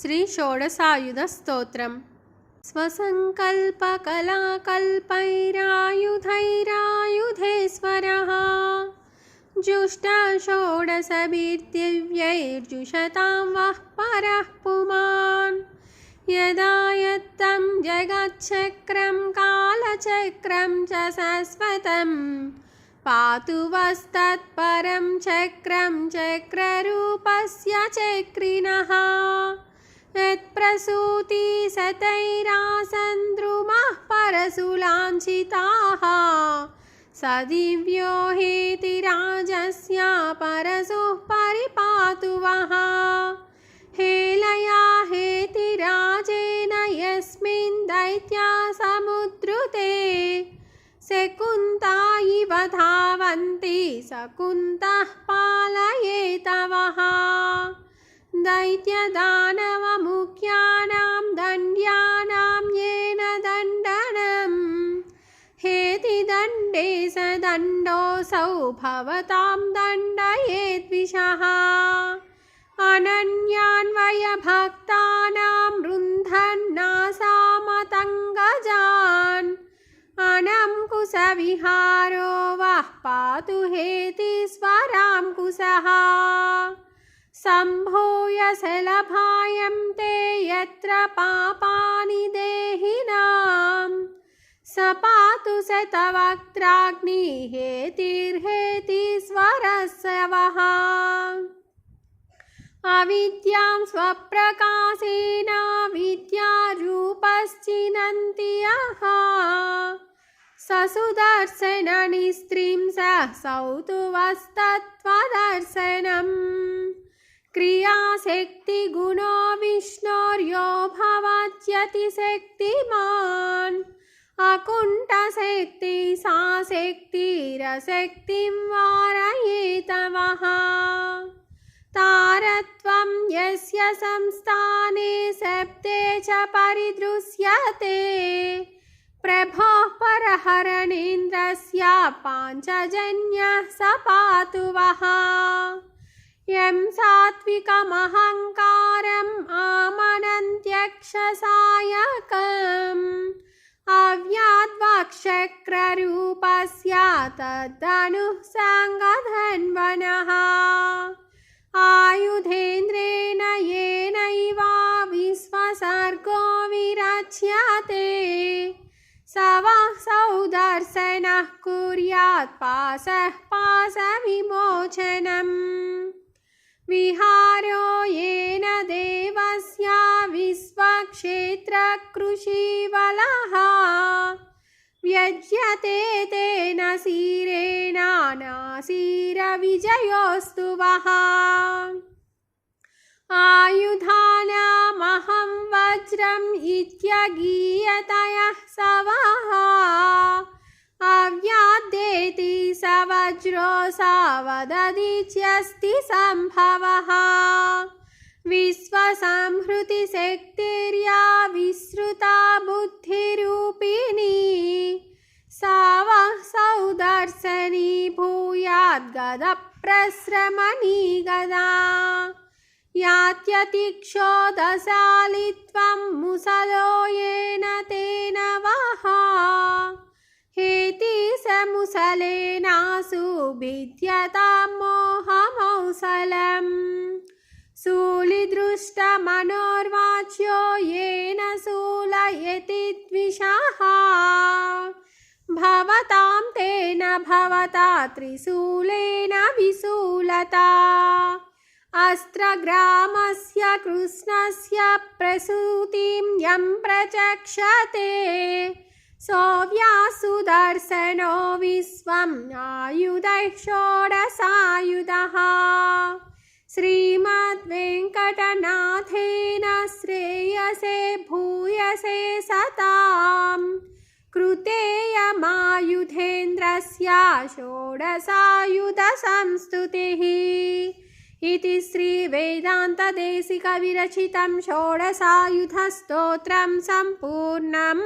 श्रीषोडसायुधस्तोत्रम् स्वसङ्कल्पकलाकल्पैरायुधैरायुधेश्वरः। जुष्टषोडशभिर्दिव्यैर्जुषतां वः परः पुमान्। यदा यत्तं जगच्चक्रं कालचक्रं च शश्वतम् पातु वस्तत्परं चक्रं चक्ररूपस्य चक्रिणः यत्प्रसूतिशतैरासन्द्रुमः परशुलाञ्छिताः स दिव्यो हेति राजस्य परशुः परिपातु वः हेलया हेति राजेन यस्मिन् दैत्या समुद्रुते। शकुन्ता इव धावन्ति शकुन्तः पालयेतवः दैत्यदानवमुख्यानां दण्ड्यानां येन दण्डनं। हेति दण्डे स दण्डोऽसौ भवतां दण्डयेद्विषः। अनन्यान्वयभक्तानां रुन्धन्नासामतङ्गजान्। अनङ्कुशविहारो वः पातु हेतिस्वरां कुशः सम्भूय शलभायं ते यत्र पापानि देहिनां। स पातु स तवक्त्राग्निहेतिर्हेतिस्वरस्य वः अविद्यां स्वप्रकाशेन विद्यारूपश्चिनन्ति यः स सुदर्शननिस्त्रीं स सौतु वस्तत्त्वदर्शनम् क्रियाशक्तिगुणो विष्णोर्यो भवत्यतिशक्तिमान् अकुण्ठशक्ति सा शक्तिरशक्तिं वारयेतवः तारत्वं यस्य संस्थाने सप्ते च परिदृश्यते प्रभोः परहरणेन्द्रस्य पाञ्चजन्यः स पातु वः यं सात्विकमहङ्कारम् आमनन्त्यक्षसायकम्। अव्याद्वाक्शक्ररूपस्य तदनुः साङ्गधन्वनः आयुधेन्द्रेण येनैव विश्वसर्गो विरच्यते। स वः सौदर्शनः कुर्यात् पाशः पाशविमोचनम् विहारो येन देवस्य विश्वक्षेत्रकृषिवलः व्यज्यते तेन शिरेण नाशिरविजयोऽस्तु वः। आयुधानामहं वज्रम् इत्यगीयतयः स वज्रो सावदधिच्यस्ति सम्भवः। विश्वसंहृतिशक्तिर्या विश्रुता बुद्धिरूपिणी। सा वः सौदर्शनी भूयाद्गदप्रस्रमणी गदा। यात्यतिक्षोदशालित्वं स मुसलेनासु भिद्यतां मोहमौसलम् शूलिदृष्टमनोर्वाच्यो येन शूलयति द्विषः भवतां तेन भवता त्रिशूलेन विशूलता अस्त्रग्रामस्य कृष्णस्य प्रसूतिं यं प्रचक्षते सोऽव्यासुदर्शनो विश्वम् आयुधैः षोडशायुधः श्रीमद्वेङ्कटनाथेन श्रेयसे भूयसे सतां कृतेयमायुधेन्द्रस्य षोडशायुधसंस्तुतिः इति श्रीवेदान्तदेशिकविरचितं षोडशायुधस्तोत्रं सम्पूर्णम्